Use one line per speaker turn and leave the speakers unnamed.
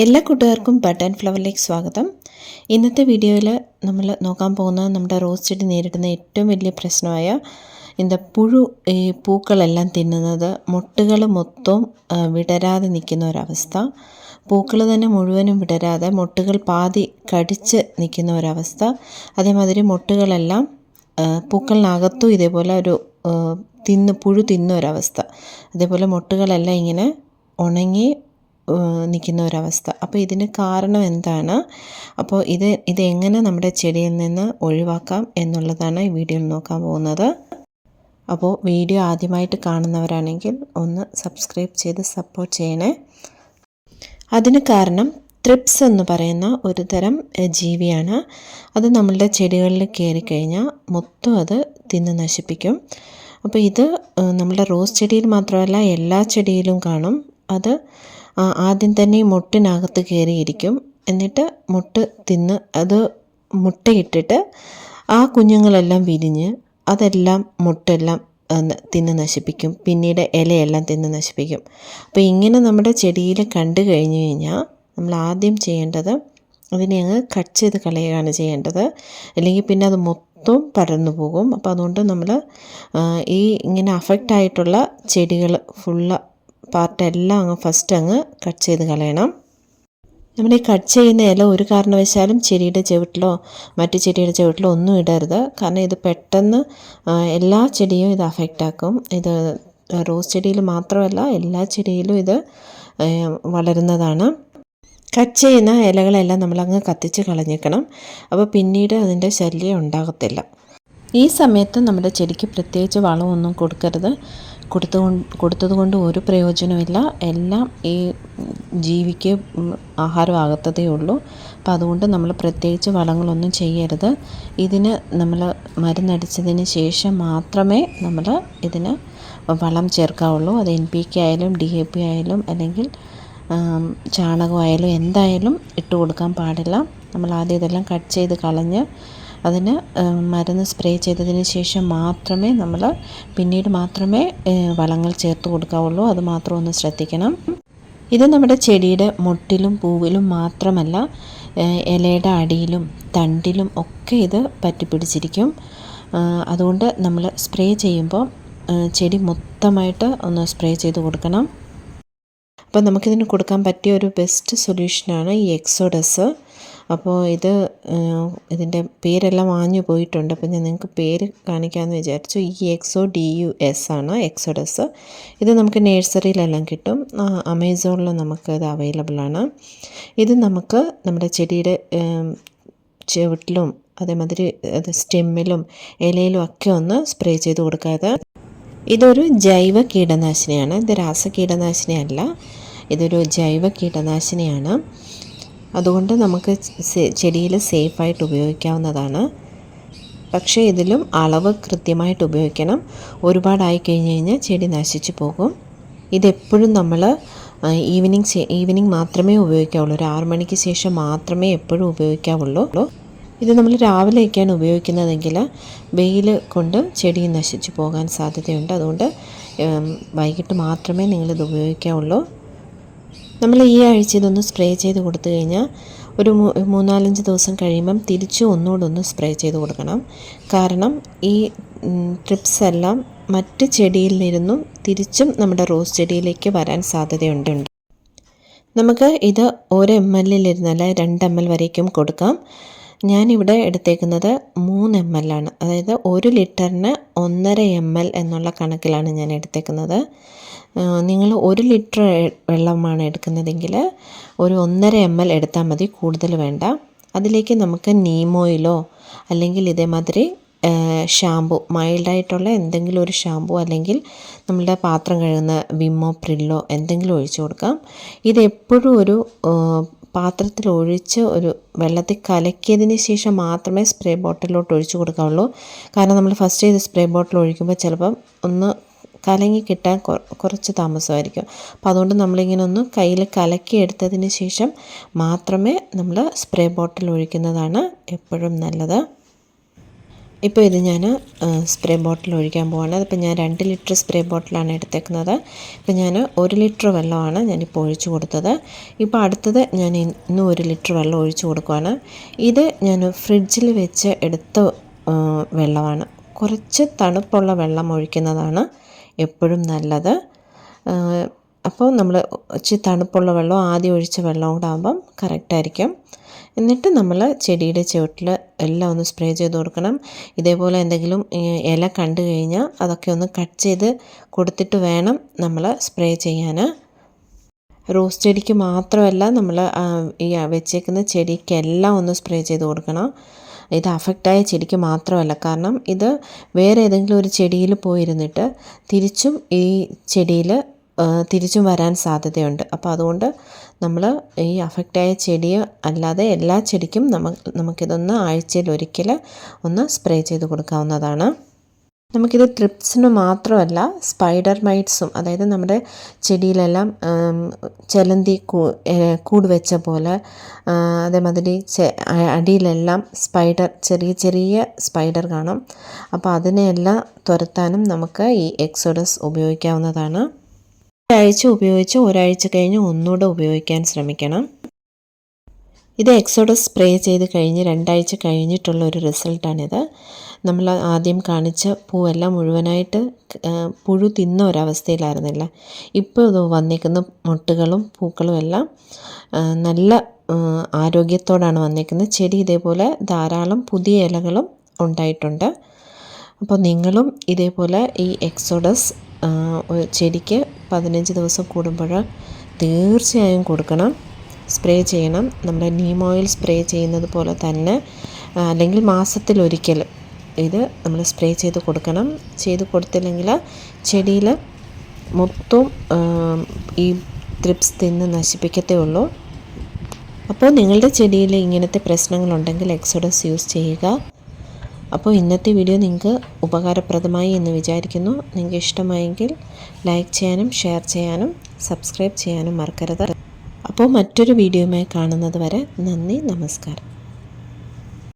എല്ലാ കൂട്ടുകാർക്കും ബട്ടൺ ഫ്ലവറിലേക്ക് സ്വാഗതം. ഇന്നത്തെ വീഡിയോയിൽ നമ്മൾ നോക്കാൻ പോകുന്നത് നമ്മുടെ റോസ് ചെടി നേരിടുന്ന ഏറ്റവും വലിയ പ്രശ്നമായ എന്താ പുഴു ഈ പൂക്കളെല്ലാം തിന്നുന്നത് മുട്ടുകൾ മൊത്തവും വിടരാതെ നിൽക്കുന്ന ഒരവസ്ഥ. പൂക്കൾ തന്നെ മുഴുവനും വിടരാതെ മുട്ടുകൾ പാതി കടിച്ച് നിൽക്കുന്ന ഒരവസ്ഥ. അതേമാതിരി മുട്ടുകളെല്ലാം പൂക്കളിനകത്തും ഇതേപോലെ ഒരു തിന്ന് പുഴു തിന്ന ഒരവസ്ഥ. അതേപോലെ മുട്ടുകളെല്ലാം ഇങ്ങനെ ഉണങ്ങി നിൽക്കുന്ന ഒരവസ്ഥ. അപ്പോൾ ഇതിന് കാരണം എന്താണ്? അപ്പോൾ ഇത് ഇതെങ്ങനെ നമ്മുടെ ചെടിയിൽ നിന്ന് ഒഴിവാക്കാം എന്നുള്ളതാണ് ഈ വീഡിയോയിൽ നോക്കാൻ പോകുന്നത്. അപ്പോൾ വീഡിയോ ആദ്യമായിട്ട് കാണുന്നവരാണെങ്കിൽ ഒന്ന് സബ്സ്ക്രൈബ് ചെയ്ത് സപ്പോർട്ട് ചെയ്യണേ. അതിന് കാരണം ട്രിപ്സ് എന്ന് പറയുന്ന ഒരു തരം ജീവിയാണ്. അത് നമ്മളുടെ ചെടികളിൽ കയറിക്കഴിഞ്ഞാൽ മൊത്തം അത് തിന്ന് നശിപ്പിക്കും. അപ്പോൾ ഇത് നമ്മുടെ റോസ് ചെടിയിൽ മാത്രമല്ല എല്ലാ ചെടിയിലും കാണും. അത് ആദ്യം തന്നെ ഈ മുട്ടിനകത്ത് കയറിയിരിക്കും. എന്നിട്ട് മുട്ട് തിന്ന് അത് മുട്ടയിട്ടിട്ട് ആ കുഞ്ഞുങ്ങളെല്ലാം വിരിഞ്ഞ് അതെല്ലാം മുട്ടെല്ലാം തിന്ന് നശിപ്പിക്കും. പിന്നീട് ഇലയെല്ലാം തിന്ന് നശിപ്പിക്കും. അപ്പോൾ ഇങ്ങനെ നമ്മുടെ ചെടിയിൽ കണ്ടു കഴിഞ്ഞു കഴിഞ്ഞാൽ നമ്മൾ ആദ്യം ചെയ്യേണ്ടത് അതിനെ അങ്ങ് കട്ട് ചെയ്ത് കളയുകയാണ് ചെയ്യേണ്ടത്. അല്ലെങ്കിൽ പിന്നെ അത് മൊത്തം പടർന്നു പോകും. അപ്പോൾ അതുകൊണ്ട് നമ്മൾ ഈ ഇങ്ങനെ അഫക്റ്റായിട്ടുള്ള ചെടികൾ ഫുള്ള് പാർട്ടെല്ലാം അങ്ങ് ഫസ്റ്റ് അങ്ങ് കട്ട് ചെയ്ത് കളയണം. നമ്മൾ ഈ കട്ട് ചെയ്യുന്ന ഇല ഒരു കാരണവശാലും ചെടിയുടെ ചുവട്ടിലോ മറ്റു ചെടിയുടെ ചുവട്ടിലോ ഒന്നും ഇടരുത്. കാരണം ഇത് പെട്ടെന്ന് എല്ലാ ചെടിയും ഇത് അഫക്റ്റ് ആക്കും. ഇത് റോസ് ചെടിയിൽ മാത്രമല്ല എല്ലാ ചെടിയിലും ഇത് വളരുന്നതാണ്. കട്ട് ചെയ്യുന്ന ഇലകളെല്ലാം നമ്മളങ്ങ് കത്തിച്ച് കളഞ്ഞേക്കണം. അപ്പോൾ പിന്നീട് അതിന്റെ ശല്യം ഉണ്ടാകത്തില്ല. ഈ സമയത്ത് നമ്മുടെ ചെടിക്ക് പ്രത്യേകിച്ച് വളമൊന്നും കൊടുക്കരുത്. കൊടുത്തു കൊടുത്തത് കൊണ്ട് ഒരു പ്രയോജനമില്ല എല്ലാം ഈ ജീവിക്ക് ആഹാരമാകത്തതേ ഉള്ളൂ. അപ്പം അതുകൊണ്ട് നമ്മൾ പ്രത്യേകിച്ച് വളങ്ങളൊന്നും ചെയ്യരുത്. ഇതിന് നമ്മൾ മരുന്നടിച്ചതിന് ശേഷം മാത്രമേ നമ്മൾ ഇതിന് വളം ചേർക്കാവുള്ളൂ. അത് എൻ പി കെ ആയാലും ഡി എ പി ആയാലും അല്ലെങ്കിൽ ചാണകമായാലും എന്തായാലും ഇട്ട് കൊടുക്കാൻ പാടില്ല. നമ്മൾ ആദ്യം ഇതെല്ലാം കട്ട് ചെയ്ത് കളഞ്ഞ് അതിന് മരുന്ന് സ്പ്രേ ചെയ്തതിന് ശേഷം മാത്രമേ നമ്മൾ പിന്നീട് മാത്രമേ വളങ്ങൾ ചേർത്ത് കൊടുക്കാവുള്ളൂ. അത് മാത്രം ഒന്ന് ശ്രദ്ധിക്കണം. ഇത് നമ്മുടെ ചെടിയുടെ മുട്ടിലും പൂവിലും മാത്രമല്ല ഇലയുടെ അടിയിലും തണ്ടിലും ഒക്കെ ഇത് പറ്റിപ്പിടിച്ചിരിക്കും. അതുകൊണ്ട് നമ്മൾ സ്പ്രേ ചെയ്യുമ്പോൾ ചെടി മൊത്തമായിട്ട് ഒന്ന് സ്പ്രേ ചെയ്ത് കൊടുക്കണം. അപ്പോൾ നമുക്കിതിന് കൊടുക്കാൻ പറ്റിയ ഒരു ബെസ്റ്റ് സൊല്യൂഷനാണ് ഈ എക്സോഡസ്. അപ്പോൾ ഇത് ഇതിന്റെ പേരെല്ലാം വാഞ്ഞു പോയിട്ടുണ്ട്. അപ്പോൾ ഞാൻ നിങ്ങൾക്ക് പേര് കാണിക്കാമെന്ന് വിചാരിച്ചു. ഈ എക്സോ ഡി യു എസ് ആണ് എക്സോഡസ്. ഇത് നമുക്ക് നേഴ്സറിയിലെല്ലാം കിട്ടും. അമേസോണിൽ നമുക്ക് ഇത് അവൈലബിൾ ആണ്. ഇത് നമുക്ക് നമ്മുടെ ചെടിയുടെ ചുവട്ടിലും അതേമാതിരി അത് സ്റ്റെമ്മിലും ഇലയിലും ഒക്കെ ഒന്ന് സ്പ്രേ ചെയ്ത് കൊടുക്കാതെ. ഇതൊരു ജൈവ കീടനാശിനിയാണ്. ഇത് രാസ കീടനാശിനിയല്ല. ഇതൊരു ജൈവ കീടനാശിനിയാണ്. അതുകൊണ്ട് നമുക്ക് ചെടിയിൽ സേഫായിട്ട് ഉപയോഗിക്കാവുന്നതാണ്. പക്ഷേ ഇതിലും അളവ് കൃത്യമായിട്ട് ഉപയോഗിക്കണം. ഒരുപാടായി കഴിഞ്ഞ് കഴിഞ്ഞാൽ ചെടി നശിച്ചു പോകും. ഇതെപ്പോഴും നമ്മൾ ഈവനിങ് ഈവനിങ് മാത്രമേ ഉപയോഗിക്കാവുള്ളൂ. ഒരു ആറു മണിക്ക് ശേഷം മാത്രമേ എപ്പോഴും ഉപയോഗിക്കാവുള്ളൂ. ഇത് നമ്മൾ രാവിലെയൊക്കെയാണ് ഉപയോഗിക്കുന്നതെങ്കിൽ വെയിൽ കൊണ്ട് ചെടി നശിച്ചു പോകാൻ സാധ്യതയുണ്ട്. അതുകൊണ്ട് വൈകിട്ട് മാത്രമേ നിങ്ങളിത് ഉപയോഗിക്കാവുള്ളൂ. നമ്മൾ ഈ ആഴ്ച ഇതൊന്ന് സ്പ്രേ ചെയ്ത് കൊടുത്തു കഴിഞ്ഞാൽ ഒരു മൂന്നാലഞ്ച് ദിവസം കഴിയുമ്പം തിരിച്ച് ഒന്നുകൂടെ ഒന്ന് സ്പ്രേ ചെയ്ത് കൊടുക്കണം. കാരണം ഈ ട്രിപ്സ് എല്ലാം മറ്റ് ചെടിയിൽ നിന്നും തിരിച്ചും നമ്മുടെ റോസ് ചെടിയിലേക്ക് വരാൻ സാധ്യതയുണ്ട്. നമുക്ക് ഇത് ഒരു എം എല്ലിലിരുന്നല്ല രണ്ട് എം എൽ വരേക്കും കൊടുക്കാം. ഞാനിവിടെ എടുത്തേക്കുന്നത് മൂന്ന് എം എൽ ആണ്. അതായത് ഒരു ലിറ്ററിന് ഒന്നര എം എൽ എന്നുള്ള കണക്കിലാണ് ഞാൻ എടുത്തേക്കുന്നത്. നിങ്ങൾ ഒരു ലിറ്റർ വെള്ളമാണ് എടുക്കുന്നതെങ്കിൽ ഒരു ഒന്നര എം എൽ എടുത്താൽ മതി കൂടുതൽ വേണ്ട. അതിലേക്ക് നമുക്ക് നീം ഓയിലോ അല്ലെങ്കിൽ ഇതേമാതിരി ഷാമ്പു മൈൽഡായിട്ടുള്ള എന്തെങ്കിലും ഒരു ഷാമ്പു അല്ലെങ്കിൽ നമ്മളുടെ പാത്രം കഴുകുന്ന വിമ്മോ പ്രില്ലോ എന്തെങ്കിലും ഒഴിച്ചു കൊടുക്കാം. ഇത് എപ്പോഴും ഒരു പാത്രത്തിൽ ഒഴിച്ച് ഒരു വെള്ളത്തിൽ കലക്കിയതിന് ശേഷം മാത്രമേ സ്പ്രേ ബോട്ടിലോട്ട് ഒഴിച്ച് കൊടുക്കാവുള്ളൂ. കാരണം നമ്മൾ ഫസ്റ്റ് ഇത് സ്പ്രേ ബോട്ടിൽ ഒഴിക്കുമ്പോൾ ചിലപ്പം ഒന്ന് കലങ്ങി കിട്ടാൻ കുറച്ച് താമസമായിരിക്കും. അപ്പോൾ അതുകൊണ്ട് നമ്മളിങ്ങനെ ഒന്ന് കയ്യിൽ കലക്കി എടുത്തതിന് ശേഷം മാത്രമേ നമ്മൾ സ്പ്രേ ബോട്ടിൽ ഒഴിക്കുന്നതാണ് എപ്പോഴും നല്ലത്. ഇപ്പോൾ ഇത് ഞാൻ സ്പ്രേ ബോട്ടിൽ ഒഴിക്കാൻ പോവാണ്. അതിപ്പോൾ ഞാൻ രണ്ട് ലിറ്റർ സ്പ്രേ ബോട്ടിലാണ് എടുത്തേക്കുന്നത്. ഇപ്പോൾ ഞാൻ ഒരു ലിറ്റർ വെള്ളമാണ് ഞാനിപ്പോൾ ഒഴിച്ചു കൊടുത്തത്. ഇപ്പോൾ അടുത്തത് ഞാൻ ഇന്നും ഒരു ലിറ്റർ വെള്ളം ഒഴിച്ചു കൊടുക്കുവാണ്. ഇത് ഞാൻ ഫ്രിഡ്ജിൽ വെച്ച് എടുത്ത വെള്ളമാണ്. കുറച്ച് തണുപ്പുള്ള വെള്ളം ഒഴിക്കുന്നതാണ് എപ്പോഴും നല്ലത്. അപ്പോൾ നമ്മൾ ഇച്ചിരി തണുപ്പുള്ള വെള്ളം ആദ്യം ഒഴിച്ച വെള്ളം കൂടെ ആകുമ്പം കറക്റ്റായിരിക്കും എന്നിട്ട് നമ്മൾ ചെടിയുടെ ചുവട്ടിൽ എല്ലാം ഒന്ന് സ്പ്രേ ചെയ്ത് കൊടുക്കണം. ഇതേപോലെ എന്തെങ്കിലും ഇല കണ്ടു കഴിഞ്ഞാൽ അതൊക്കെ ഒന്ന് കട്ട് ചെയ്ത് കൊടുത്തിട്ട് വേണം നമ്മൾ സ്പ്രേ ചെയ്യാൻ. റോസ് ചെടിക്ക് മാത്രമല്ല നമ്മൾ ഈ വെച്ചേക്കുന്ന ചെടിക്കെല്ലാം ഒന്ന് സ്പ്രേ ചെയ്ത് കൊടുക്കണം. ഇത് അഫക്റ്റായ ചെടിക്ക് മാത്രമല്ല കാരണം ഇത് വേറെ ഏതെങ്കിലും ഒരു ചെടിയിൽ പോയിരുന്നിട്ട് തിരിച്ചും ഈ ചെടിയിൽ തിരിച്ചും വരാൻ സാധ്യതയുണ്ട്. അപ്പോൾ അതുകൊണ്ട് നമ്മൾ ഈ അഫക്റ്റായ ചെടി അല്ലാതെ എല്ലാ ചെടിക്കും നമ്മ നമുക്കിതൊന്ന് ആഴ്ചയിൽ ഒരിക്കൽ ഒന്ന് സ്പ്രേ ചെയ്ത് കൊടുക്കാവുന്നതാണ്. നമുക്കിത് ട്രിപ്സിന് മാത്രമല്ല സ്പൈഡർ മൈറ്റ്സും അതായത് നമ്മുടെ ചെടിയിലെല്ലാം ചെലന്തി കൂട് വെച്ച പോലെ അതേമാതിരി അടിയിലെല്ലാം സ്പൈഡർ ചെറിയ ചെറിയ സ്പൈഡർ കാണും. അപ്പോൾ അതിനെയെല്ലാം തുരത്താനും നമുക്ക് ഈ എക്സോഡസ് ഉപയോഗിക്കാവുന്നതാണ്. ഒരാഴ്ച ഉപയോഗിച്ച് ഒരാഴ്ച കഴിഞ്ഞ് ഒന്നുകൂടെ ഉപയോഗിക്കാൻ ശ്രമിക്കണം. ഇത് എക്സോഡസ് സ്പ്രേ ചെയ്ത് കഴിഞ്ഞ് രണ്ടാഴ്ച കഴിഞ്ഞിട്ടുള്ള ഒരു റിസൾട്ടാണിത്. നമ്മൾ ആദ്യം കാണിച്ച പൂവെല്ലാം മുഴുവനായിട്ട് പുഴു തിന്ന ഒരവസ്ഥയിലായിരുന്നില്ല. ഇപ്പോൾ ഇത് വന്നേക്കുന്ന മുട്ടുകളും പൂക്കളും എല്ലാം നല്ല ആരോഗ്യത്തോടാണ് വന്നേക്കുന്നത് ചെടി ഇതേപോലെ ധാരാളം പുതിയ ഇലകളും ഉണ്ടായിട്ടുണ്ട്. അപ്പോൾ നിങ്ങളും ഇതേപോലെ ഈ എക്സോഡസ് ചെടിക്ക് പതിനഞ്ച് ദിവസം കൂടുമ്പോൾ തീർച്ചയായും കൊടുക്കണം. സ്പ്രേ ചെയ്യണം. നമ്മുടെ നീം ഓയിൽ സ്പ്രേ ചെയ്യുന്നത് പോലെ തന്നെ അല്ലെങ്കിൽ മാസത്തിലൊരിക്കൽ ഇത് നമ്മൾ സ്പ്രേ ചെയ്ത് കൊടുക്കണം. ചെയ്ത് കൊടുത്തില്ലെങ്കിൽ ചെടിയിൽ മൊത്തം ഈ ത്രിപ്സ് തിന്ന് നശിപ്പിക്കത്തേ ഉള്ളൂ. അപ്പോൾ നിങ്ങളുടെ ചെടിയിൽ ഇങ്ങനത്തെ പ്രശ്നങ്ങളുണ്ടെങ്കിൽ എക്സോഡസ് യൂസ് ചെയ്യുക. അപ്പോൾ ഇന്നത്തെ വീഡിയോ നിങ്ങൾക്ക് ഉപകാരപ്രദമായി എന്ന് വിചാരിക്കുന്നു. നിങ്ങൾക്ക് ഇഷ്ടമായെങ്കിൽ ലൈക്ക് ചെയ്യാനും ഷെയർ ചെയ്യാനും സബ്സ്ക്രൈബ് ചെയ്യാനും മറക്കരുത്. അപ്പോൾ മറ്റൊരു വീഡിയോയുമായി കാണുന്നത് വരെ നന്ദി നമസ്കാരം.